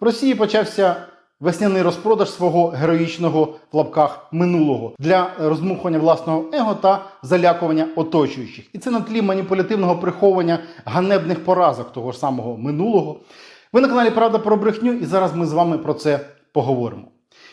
В Росії почався весняний розпродаж свого героїчного в лапках минулого для розмухування власного его та залякування оточуючих. І це на тлі маніпулятивного приховування ганебних поразок того ж самого минулого. Ви на каналі Правда про брехню, і зараз ми з вами про це поговоримо.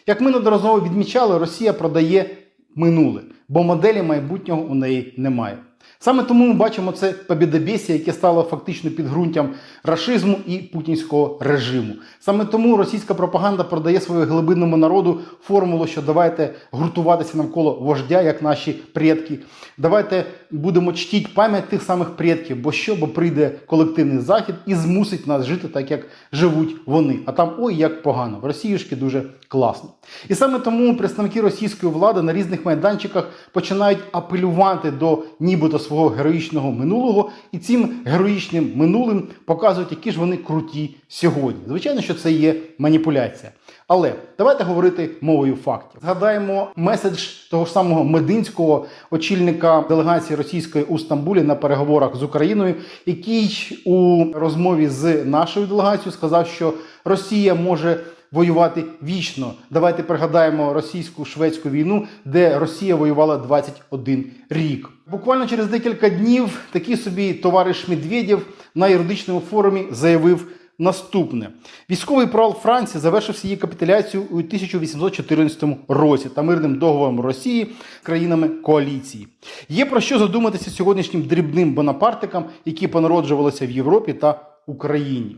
Як ми неодноразово відмічали, Росія продає минуле, бо моделі майбутнього у неї немає. Саме тому ми бачимо це побєдобєсія, яке стало фактично підґрунтям рашизму і путінського режиму. Саме тому російська пропаганда продає своєму глибинному народу формулу, що давайте гуртуватися навколо вождя, як наші предки. Давайте будемо чтіть пам'ять тих самих предків, бо що, бо прийде колективний захід і змусить нас жити так, як живуть вони. А там ой, як погано. В Росіюшки дуже класно. І саме тому представники російської влади на різних майданчиках починають апелювати до нібито свого героїчного минулого, і цим героїчним минулим показують, які ж вони круті сьогодні. Звичайно, що це є маніпуляція. Але давайте говорити мовою фактів. Згадаємо меседж того ж самого Мединського, очільника делегації російської у Стамбулі на переговорах з Україною, який у розмові з нашою делегацією сказав, що Росія може воювати вічно. Давайте пригадаємо російсько-шведську війну, де Росія воювала 21 рік. Буквально через декілька днів такий собі товариш Медведєв на юридичному форумі заявив. Наступне військовий провал Франції завершився її капітуляцію у 1814 році та мирним договором Росії країнами коаліції. Є про що задуматися сьогоднішнім дрібним бонапартикам, які понароджувалися в Європі та Україні.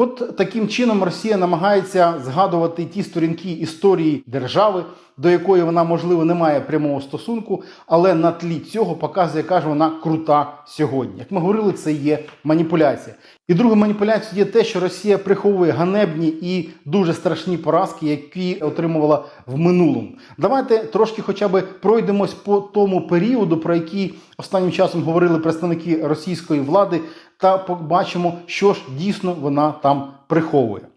От таким чином Росія намагається згадувати ті сторінки історії держави, до якої вона, можливо, не має прямого стосунку, але на тлі цього показує, яка ж вона крута сьогодні. Як ми говорили, це є маніпуляція. І друга маніпуляція є те, що Росія приховує ганебні і дуже страшні поразки, які отримувала в минулому. Давайте трошки, хоча б пройдемось по тому періоду, про який останнім часом говорили представники російської влади, та побачимо, що ж дійсно вона там приховує.